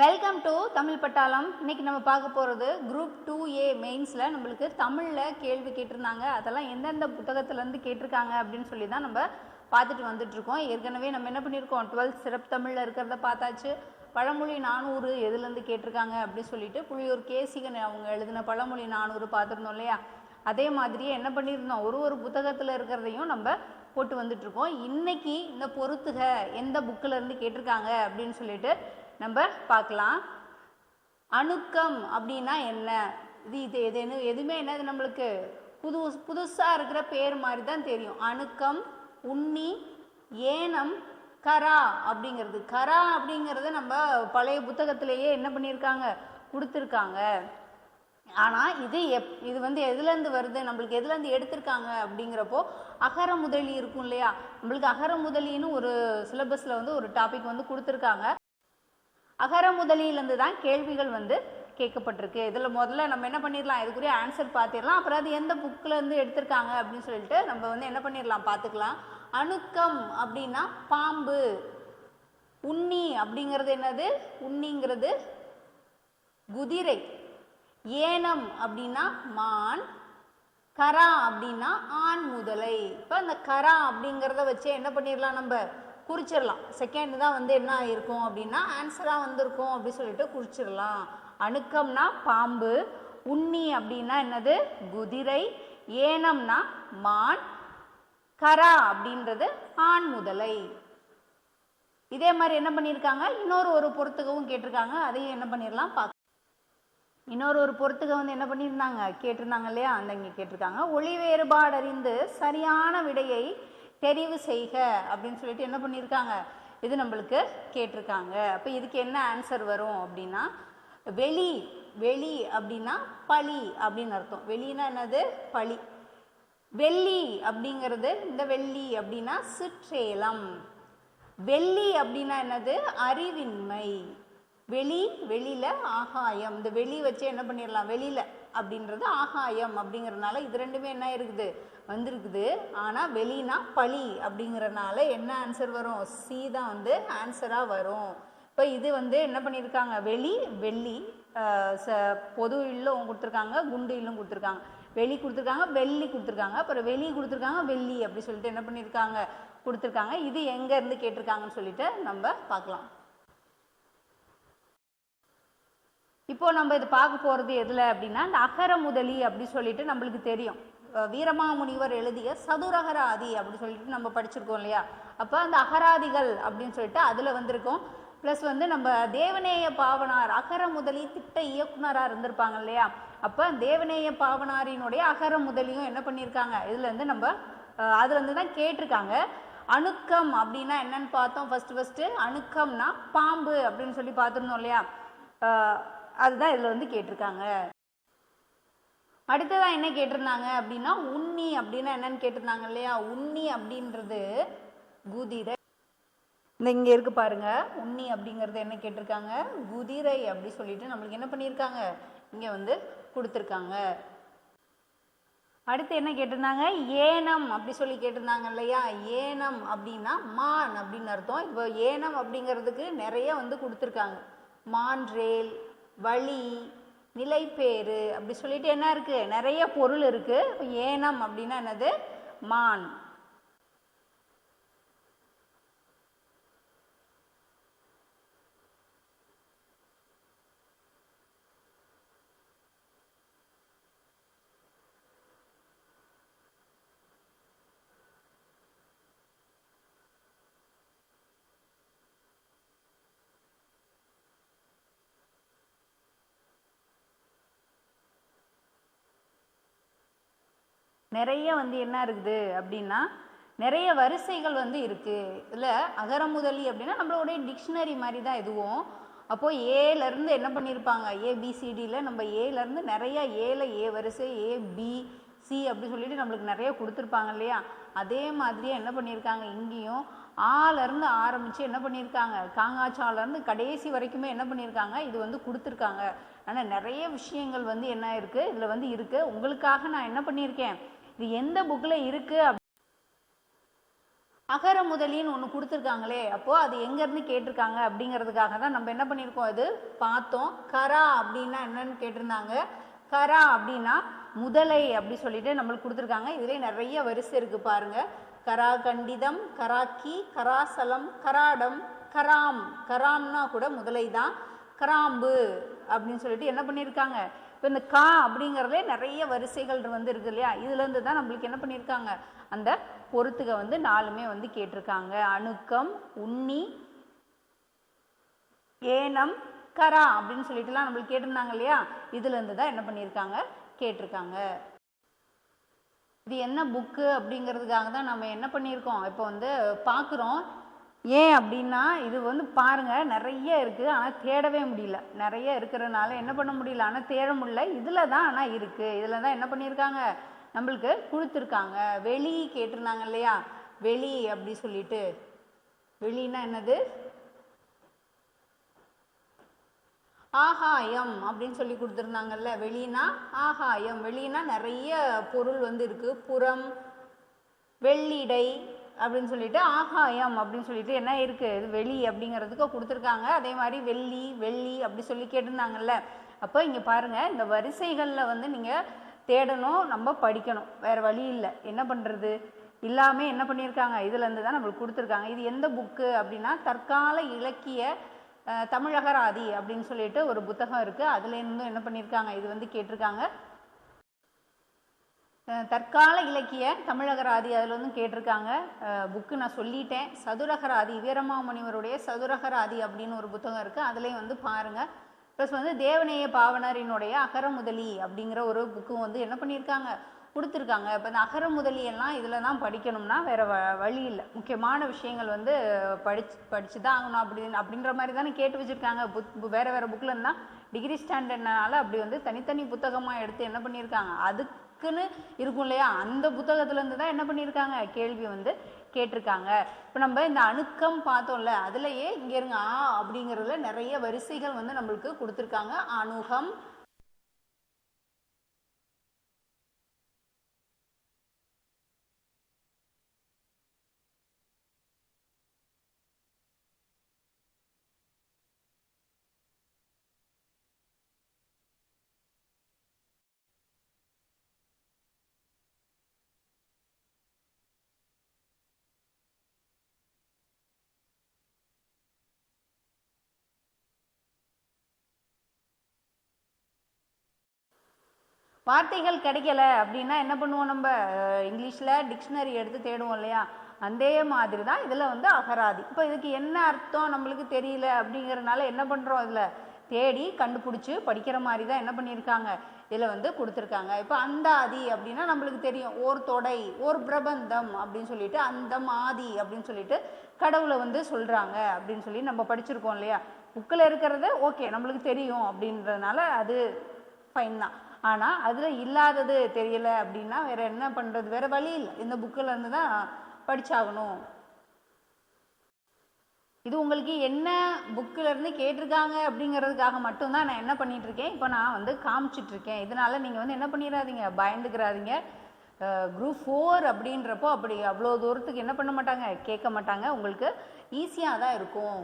Welcome to Tamil பட்டாளம் இன்னைக்கு நம்ம பார்க்க போகிறது குரூப் டூ ஏ மெயின்ஸில் நம்மளுக்கு தமிழில் கேள்வி கேட்டிருந்தாங்க. அதெல்லாம் எந்தெந்த புத்தகத்துலேருந்து கேட்டிருக்காங்க அப்படின்னு சொல்லி தான் நம்ம பார்த்துட்டு வந்துட்ருக்கோம் ஏற்கனவே நம்ம என்ன பண்ணியிருக்கோம்? டுவெல்த் சிறப்பு தமிழில் இருக்கிறத பார்த்தாச்சு. பழமொழி நானூறு எதுலேருந்து கேட்டிருக்காங்க அப்படின்னு சொல்லிட்டு புள்ளியூர் கேசிகன் அவங்க எழுதின பழமொழி நானூறு பார்த்துருந்தோம் இல்லையா? அதே மாதிரியே என்ன பண்ணியிருந்தோம்? ஒரு ஒரு புத்தகத்தில் இருக்கிறதையும் நம்ம போட்டு வந்துட்ருக்கோம் இன்றைக்கி இந்த பொறுத்துக எந்த புக்கில் இருந்து கேட்டிருக்காங்க அப்படின்னு சொல்லிட்டு நம்ம பார்க்கலாம். அணுக்கம் அப்படின்னா என்ன? இது இது எது எதுவுமே என்னது நம்மளுக்கு? புது புதுசாக இருக்கிற பேர் மாதிரி தான் தெரியும். அணுக்கம் உண்ணி ஏனம் கரா அப்படிங்கிறது. கரா அப்படிங்கிறத நம்ம பழைய புத்தகத்திலேயே என்ன பண்ணியிருக்காங்க? கொடுத்துருக்காங்க. ஆனால் இது எப் இது வந்து எதுலேருந்து வருது? நம்மளுக்கு எதுலேருந்து எடுத்திருக்காங்க அப்படிங்கிறப்போ அகர முதலி இருக்கும் இல்லையா? நம்மளுக்கு அகர முதலின்னு ஒரு சிலபஸில் வந்து ஒரு டாபிக் வந்து கொடுத்துருக்காங்க. அகர முதலியிலேருந்து தான் கேள்விகள் வந்து கேட்கப்பட்டிருக்கு. இதில் முதல்ல நம்ம என்ன பண்ணிடலாம் இதுக்குரிய ஆன்சர் பார்த்திடலாம் அப்புறம் அது எந்த புக்கிலேருந்து எடுத்திருக்காங்க அப்படின்னு சொல்லிட்டு நம்ம வந்து என்ன பண்ணிடலாம் பார்த்துக்கலாம் அணுக்கம் அப்படின்னா பாம்பு. உண்ணி அப்படிங்கிறது என்னது? உண்ணிங்கிறது குதிரை. ஏனம் அப்படின்னா மான். கரா அப்படின்னா ஆண் முதலை. இப்போ அந்த கரா அப்படிங்கிறத வச்சு என்ன பண்ணிடலாம் நம்ம குறிச்சிடலாம். செகண்ட் தான் வந்து என்ன ஆயிருக்கும் அப்படின்னா ஆன்சராக வந்திருக்கும் அப்படி சொல்லிட்டு குறிச்சிடலாம். அணுக்கம்னா பாம்பு உண்ணி அப்படின்னா என்னது? குதிரை ஏனம்னா மான் கரா அப்படின்றது ஆண் முதலை. இதே மாதிரி என்ன பண்ணியிருக்காங்க? இன்னொரு ஒரு பொறுத்துக்கவும் கேட்டிருக்காங்க. அதையும் என்ன பண்ணிடலாம் பார்க்க இன்னொரு ஒரு பொறுத்துக்க வந்து என்ன பண்ணியிருந்தாங்க? கேட்டிருந்தாங்க இல்லையா? அந்த இங்கே கேட்டிருக்காங்க. ஒளி வேறுபாடு அறிந்து சரியான விடையை தெரிவு செய்க அப்படின்னு சொல்லிட்டு என்ன பண்ணியிருக்காங்க? இது நம்மளுக்கு கேட்டிருக்காங்க. அப்போ இதுக்கு என்ன ஆன்சர் வரும் அப்படின்னா வெளி வெளி அப்படின்னா பழி அப்படின்னு அர்த்தம். வெளினா என்னது? பழி. வெள்ளி அப்படிங்கிறது இந்த வெள்ளி அப்படின்னா சிற்றேலம். வெள்ளி அப்படின்னா என்னது? அறிவின்மை. வெளி வெளியில ஆகாயம். இந்த வெளி வச்சு என்ன பண்ணிடலாம் வெளியில அப்படின்றது ஆகாயம் அப்படிங்கிறதுனால இது ரெண்டுமே என்ன இருக்குது? வந்திருக்குது. ஆனால் வெளினா பழி அப்படிங்கிறனால என்ன ஆன்சர் வரும்? சி தான் வந்து ஆன்சராக வரும். இப்போ இது வந்து என்ன பண்ணியிருக்காங்க? வெளி வெள்ளி ச பொது இல்லும் கொடுத்துருக்காங்க குண்டு இல்லும் கொடுத்துருக்காங்க. வெளி கொடுத்துருக்காங்க வெள்ளி கொடுத்துருக்காங்க. அப்புறம் வெளி கொடுத்துருக்காங்க வெள்ளி அப்படி சொல்லிட்டு என்ன பண்ணியிருக்காங்க? கொடுத்துருக்காங்க. இது எங்கேருந்து கேட்டிருக்காங்கன்னு சொல்லிட்டு நம்ம பார்க்கலாம். இப்போ நம்ம இது பார்க்க போகிறது எதில் அப்படின்னா இந்த அகர முதலி அப்படி சொல்லிட்டு நம்மளுக்கு தெரியும். வீரமாமுனிவர் எழுதிய சதுரகர ஆதி அப்படி சொல்லிட்டு நம்ம படிச்சிருக்கோம் இல்லையா? அப்போ அந்த அகராதிகள் அப்படின்னு சொல்லிட்டு அதில் வந்திருக்கோம். ப்ளஸ் வந்து நம்ம தேவநேய பாவனார் அகர முதலி திட்ட இயக்குனராக இருந்திருப்பாங்க இல்லையா? அப்போ தேவநேய பாவனாரினுடைய அகர முதலியும் என்ன பண்ணியிருக்காங்க? இதுலேருந்து நம்ம அதுலேருந்து தான் கேட்டிருக்காங்க. அணுக்கம் அப்படின்னா என்னன்னு பார்த்தோம் ஃபஸ்ட்டு ஃபஸ்ட்டு அணுக்கம்னா பாம்பு அப்படின்னு சொல்லி பார்த்துருந்தோம் இல்லையா? அதுதான் இதில் வந்து கேட்டிருக்காங்க. அடுத்ததான் என்ன கேட்டிருந்தாங்க அப்படின்னா உண்ணி அப்படின்னா என்னன்னு கேட்டிருந்தாங்க இல்லையா? உண்ணி அப்படின்றது குதிரை. இந்த இங்கே இருக்கு பாருங்க உண்ணி அப்படிங்கிறது என்ன கேட்டிருக்காங்க? குதிரை அப்படி சொல்லிட்டு நம்மளுக்கு என்ன பண்ணியிருக்காங்க? இங்கே வந்து கொடுத்துருக்காங்க. அடுத்து என்ன கேட்டிருந்தாங்க? ஏனம் அப்படி சொல்லி கேட்டிருந்தாங்க இல்லையா? ஏனம் அப்படின்னா மான் அப்படின்னு அர்த்தம். இப்போ ஏனம் அப்படிங்கிறதுக்கு நிறைய வந்து கொடுத்துருக்காங்க. மான் ரேல் வழி நிலைப்பேறு அப்படி சொல்லிட்டு என்ன இருக்குது நிறைய பொருள் இருக்குது இப்போ ஏனம் அப்படின்னா என்னது? மான். நிறைய வந்து என்ன இருக்குது அப்படின்னா நிறைய வரிசைகள் வந்து இருக்குது இதில் அகரமுதலி அப்படின்னா நம்மளுடைய டிக்ஷனரி மாதிரி தான் இதுவும். அப்போது ஏலேருந்து என்ன பண்ணியிருப்பாங்க ஏபிசிடியில் நம்ம ஏலேருந்து நிறைய ஏல ஏ வரிசை ஏ பி சி அப்படி சொல்லிட்டு நம்மளுக்கு நிறைய கொடுத்துருப்பாங்க இல்லையா? அதே மாதிரியே என்ன பண்ணியிருக்காங்க இங்கேயும் ஆலேருந்து ஆரம்பித்து என்ன பண்ணியிருக்காங்க காங்காச்சாலேருந்து கடைசி வரைக்குமே என்ன பண்ணியிருக்காங்க இது வந்து கொடுத்துருக்காங்க. ஆனால் நிறைய விஷயங்கள் வந்து என்ன இருக்குது இதில் வந்து இருக்குது உங்களுக்காக நான் என்ன பண்ணியிருக்கேன் இது எந்த புக்கில் இருக்குது அப்- அகர முதலின்னு ஒன்று கொடுத்துருக்காங்களே அப்போது அது எங்கேருந்து கேட்டிருக்காங்க அப்படிங்கிறதுக்காக தான் நம்ம என்ன பண்ணியிருக்கோம் இது? பார்த்தோம். கரா அப்படின்னா என்னன்னு கேட்டிருந்தாங்க. கரா அப்படின்னா முதலை அப்படி சொல்லிட்டு நம்மளுக்கு கொடுத்துருக்காங்க. இதுலேயே நிறைய வரிசை இருக்குது பாருங்க. கரா கண்டிதம் கராக்கி கராசலம் கராடம் கராம். கராம்னா கூட முதலை தான் கராம்பு அப்படின்னு சொல்லிட்டு என்ன பண்ணியிருக்காங்க? இப்போ இந்த கா அப்படிங்கிறதுலே நிறைய வரிசைகள் வந்து இருக்கு இல்லையா? இதுலேருந்து தான் நம்மளுக்கு என்ன பண்ணியிருக்காங்க? அந்த பொருத்துக வந்து நாலுமே வந்து கேட்டிருக்காங்க. அணுக்கம் உண்ணி ஏனம் கரா அப்படின்னு சொல்லிட்டுலாம் நம்மளுக்கு கேட்டிருந்தாங்க இல்லையா? இதுலேருந்து தான் என்ன பண்ணியிருக்காங்க? கேட்டிருக்காங்க. இது என்ன புக்கு அப்படிங்கிறதுக்காக தான் நம்ம என்ன பண்ணியிருக்கோம்? இப்போ வந்து பார்க்குறோம் ஏன் அப்படின்னா இது வந்து பாருங்க நிறைய இருக்குது ஆனால் தேடவே முடியல. நிறைய இருக்கிறதுனால என்ன பண்ண முடியல? ஆனால் தேட முடியல. இதில் தான் ஆனால் இருக்குது இதில் தான் என்ன பண்ணியிருக்காங்க நம்மளுக்கு கொடுத்துருக்காங்க. வெளி கேட்டிருந்தாங்க இல்லையா? வெளி அப்படி சொல்லிட்டு. வெளின்னா என்னது? ஆகாயம் அப்படின்னு சொல்லி கொடுத்துருந்தாங்கல்ல. வெளினா ஆகாயம். வெளினா நிறைய பொருள் வந்து இருக்குது புறம் வெள்ளிடை அப்படின்னு சொல்லிட்டு ஆகாயம் அப்படின்னு சொல்லிட்டு என்ன இருக்குது இது வெளி அப்படிங்கிறதுக்கு கொடுத்துருக்காங்க. அதே மாதிரி வெள்ளி வெள்ளி அப்படி சொல்லி கேட்டிருந்தாங்கல்ல. அப்போ இங்கே பாருங்க இந்த வரிசைகளில் வந்து நீங்கள் தேடணும் நம்ம படிக்கணும். வேறு வழி இல்லை. என்ன பண்ணுறது எல்லாமே என்ன பண்ணியிருக்காங்க? இதுலேருந்து தான் நம்மளுக்கு கொடுத்துருக்காங்க. இது எந்த புக்கு அப்படின்னா தற்கால இலக்கிய தமிழகராதி அப்படின்னு சொல்லிட்டு ஒரு புத்தகம் இருக்குது அதுலேருந்தும் என்ன பண்ணியிருக்காங்க? இது வந்து கேட்டிருக்காங்க. தற்கால இலக்கிய தமிழகராதி அதில் வந்து கேட்டிருக்காங்க. புக்கு நான் சொல்லிட்டேன். சதுரகராதி வீரமாமுனிவருடைய சதுரகராதி அப்படின்னு ஒரு புத்தகம் இருக்குது அதுலேயும் வந்து பாருங்கள் ப்ளஸ் வந்து தேவநேய பாவனரினுடைய அகரமுதலி அப்படிங்கிற ஒரு புக்கும் வந்து என்ன பண்ணியிருக்காங்க? கொடுத்துருக்காங்க. இப்போ இந்த அகர முதலியெல்லாம் இதில் தான் படிக்கணும்னா வேறு வ வழி இல்லை. முக்கியமான விஷயங்கள் வந்து படிச்சு படித்து தான் ஆகணும் அப்படின்னு அப்படின்ற மாதிரி தானே கேட்டு வச்சுருக்காங்க. புக் வேறு வேறு புக்கில் இருந்தால் டிகிரி ஸ்டாண்டர்ட்னால அப்படி வந்து தனித்தனி புத்தகமாக எடுத்து என்ன பண்ணியிருக்காங்க? அதுக்குன்னு இருக்கும் இல்லையா? அந்த புத்தகத்துலேருந்து தான் என்ன பண்ணியிருக்காங்க? கேள்வி வந்து கேட்டிருக்காங்க. இப்போ நம்ம இந்த அணுக்கம் பார்த்தோம்ல அதுலயே இங்கே இருங்க ஆ அப்படிங்கிறதுல நிறைய வரிசைகள் வந்து நம்மளுக்கு கொடுத்துருக்காங்க. அணுகம் வார்த்தைகள் கிடைக்கல அப்படின்னா என்ன பண்ணுவோம் நம்ம இங்கிலீஷில் டிக்ஷனரி எடுத்து தேடுவோம் இல்லையா? அதே மாதிரி தான் இதில் வந்து அகராதி. இப்போ இதுக்கு என்ன அர்த்தம் நம்மளுக்கு தெரியல அப்படிங்கிறதுனால என்ன பண்ணுறோம் இதில்? தேடி கண்டுபிடிச்சி படிக்கிற மாதிரி தான் என்ன பண்ணியிருக்காங்க? இதில் வந்து கொடுத்துருக்காங்க. இப்போ அந்தாதி அப்படின்னா நம்மளுக்கு தெரியும். ஓர் தொடை ஓர் பிரபந்தம் அப்படின்னு சொல்லிட்டு அந்தம் ஆதி அப்படின்னு சொல்லிட்டு கடவுளை வந்து சொல்கிறாங்க அப்படின்னு சொல்லி நம்ம படிச்சிருக்கோம் இல்லையா? புக்கில் இருக்கிறது ஓகே நம்மளுக்கு தெரியும் அப்படின்றதுனால அது ஃபைன் தான். ஆனால் அதில் இல்லாதது தெரியலை அப்படின்னா வேறு என்ன பண்ணுறது வேறு வழி இல்லை. இந்த புக்கில் இருந்து தான் படித்தாகணும் இது உங்களுக்கு என்ன புக்கிலேருந்து கேட்டிருக்காங்க அப்படிங்கிறதுக்காக மட்டும்தான் நான் என்ன பண்ணிகிட்ருக்கேன் இப்போ நான் வந்து காமிச்சிட்டு இருக்கேன் நீங்கள் வந்து என்ன பண்ணிடாதீங்க பயந்துக்கிறாதீங்க. குரூப் ஃபோர் அப்படின்றப்போ அப்படி அவ்வளோ தூரத்துக்கு என்ன பண்ண மாட்டாங்க? கேட்க மாட்டாங்க. உங்களுக்கு ஈஸியாக தான் இருக்கும்.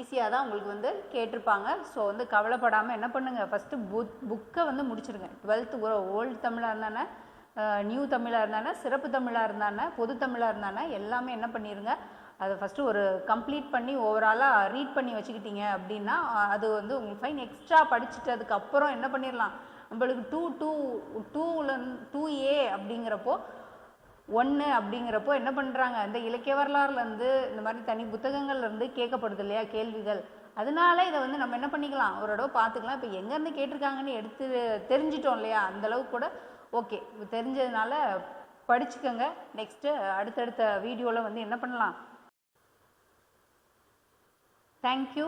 ஈஸியாக தான் உங்களுக்கு வந்து கேட்டிருப்பாங்க. ஸோ வந்து கவலைப்படாமல் என்ன பண்ணுங்கள் ஃபஸ்ட்டு புக் புக்கை வந்து முடிச்சிருங்க. டுவெல்த்து ஓல்டு தமிழாக இருந்தானே நியூ தமிழாக இருந்தானே சிறப்பு தமிழாக இருந்தானே பொது தமிழாக இருந்தானே எல்லாமே என்ன பண்ணிடுங்க அதை ஃபஸ்ட்டு ஒரு கம்ப்ளீட் பண்ணி ஓவராலாக ரீட் பண்ணி வச்சுக்கிட்டீங்க அப்படின்னா அது வந்து உங்களுக்கு ஃபைன் எக்ஸ்ட்ரா படிச்சுட்டதுக்கப்புறம் என்ன பண்ணிடலாம் நம்மளுக்கு டூ டூ டூவில் டூ ஏ அப்படிங்கிறப்போ ஒன்று அப்படிங்கிறப்போ என்ன பண்ணுறாங்க இந்த இலக்கிய வரலாறுலேருந்து இந்த மாதிரி தனி புத்தகங்கள்லேருந்து கேட்கப்படுது இல்லையா? கேள்விகள். அதனால இதை வந்து நம்ம என்ன பண்ணிக்கலாம்? ஒரு தடவை பார்த்துக்கலாம். இப்போ எங்கேருந்து கேட்டிருக்காங்கன்னு எடுத்து தெரிஞ்சிட்டோம் இல்லையா? அந்தளவுக்கு கூட ஓகே. தெரிஞ்சதுனால படிச்சுக்கோங்க. நெக்ஸ்ட்டு அடுத்தடுத்த வீடியோவில் வந்து என்ன பண்ணலாம்? தேங்க்யூ